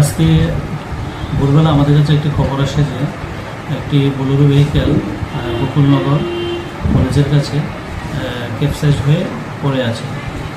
আজকে ভোরবেলা আমাদের কাছে একটি খবর আসে যে একটি বোলেরো ভেহিক্যাল গোকুলনগর কলেজের কাছে ক্যাপসাইজ হয়ে পড়ে আছে।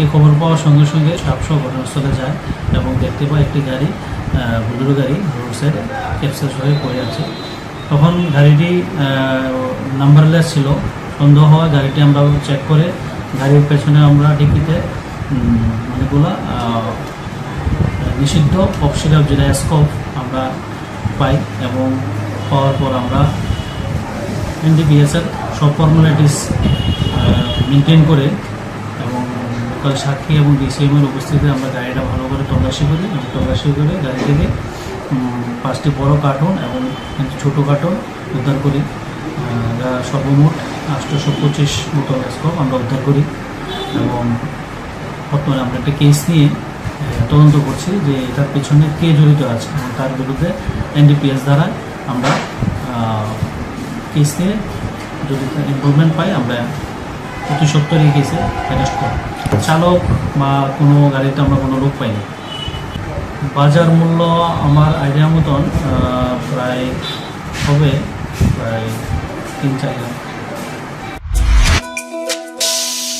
এই খবর পাওয়ার সঙ্গে সঙ্গে সাতশো ঘটনাস্থলে যায় এবং দেখতে পায় একটি গাড়ি বোলেরো গাড়ি রোড সাইডে ক্যাপসাইজ হয়ে পড়ে আছে। তখন গাড়িটি নাম্বারলেস ছিল। সন্দেহ হওয়া গাড়িটি আমরা চেক করে গাড়ির পেছনে আমরা ডিকিতে অনেকগুলা নিষিদ্ধ। সিরাপ যেটা স্কপ আমরা পাই এবং পাওয়ার পর আমরা এনডিপিএসের সব ফর্মালিটিস মেনটেন করে এবং লোকাল সাক্ষী এবং ডিসিএমের উপস্থিতিতে আমরা গাড়িটা ভালো করে তল্লাশি করি এবং তল্লাশি করে গাড়ি থেকে পাঁচটি বড় কার্টুন এবং ছোটো কার্টুন উদ্ধার করি। যা সর্বমোট আটশোশো পঁচিশ মতো স্কপ আমরা উদ্ধার করি। এবং বর্তমানে আমরা একটা কেস নিয়ে তদন্ত করছি যে এটার পেছনে কে জড়িত আছে। এবং তার বিরুদ্ধে এনডিপিএস দ্বারা আমরা কেস নিয়ে যদি ইনভলভমেন্ট পাই, আমরা অতি এই কেসে অ্যারেস্ট করি চালক বা কোনো গাড়িতে আমরা কোনো লোক পাইনি। বাজার মূল্য আমার আইডিয়া মতন প্রায় হবে প্রায় তিন চার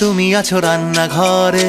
তুমি আছো রান্নাঘরে।